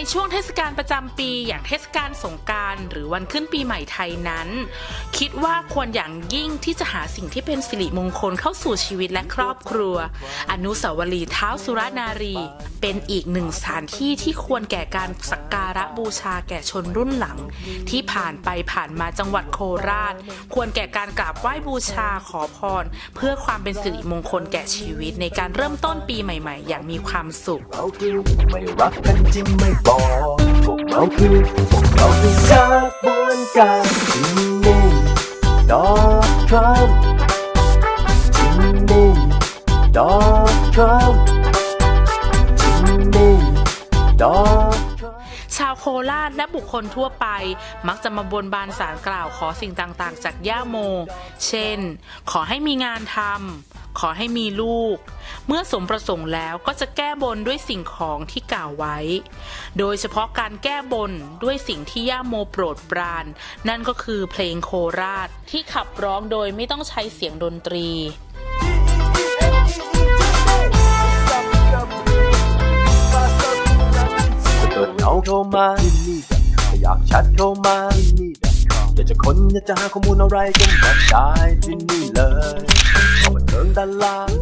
ในช่วงเทศกาลประจำปีอย่างเทศกาลสงการหรือวันขึ้นปีใหม่ไทยนั้น คิดว่าควรอย่างยิ่งที่จะหาสิ่งที่เป็นสิริมงคลเข้าสู่ชีวิตและครอบครัว อนุสาวรีย์เท้าสุรนารี เป็นอีกหนึ่งสถานที่ที่ควรแก่การสักการะบูชาแก่ชนรุ่นหลัง ที่ผ่านไปผ่านมาจังหวัดโคราช ควรแก่การกราบไหว้บูชาขอพร เพื่อความเป็นสิริมงคลแก่ชีวิตในการเริ่มต้นปีใหม่ ๆ อย่างมีความสุขบอกพวกเราคือพวกเราคือกระบวนการที่นี่ดอกทรัมป์ที่นี่ดอกทรัมป์ที่นี่ดอกทรัมป์ชาวโคราชและบุคคลทั่วไป มักจะมาบนบานสารกล่าวขอสิ่งต่างๆ จากย่าโม เช่น ขอให้มีงานทำ ขอให้มีลูก เมื่อสมประสงค์แล้วก็จะแก้บนด้วยสิ่งของที่กล่าวไว้ โดยเฉพาะการแก้บนด้วยสิ่งที่ย่าโมโปรดปราน นั่นก็คือเพลงโคราชที่ขับร้องโดยไม่ต้องใช้เสียงดนตรีเกิดเงาเข้ามาถ้าอยากแชทเข้ามาอยากจะค้นอยากจะหาข้อมูลอะไรก็มาได้ที่นี่เลย ขอ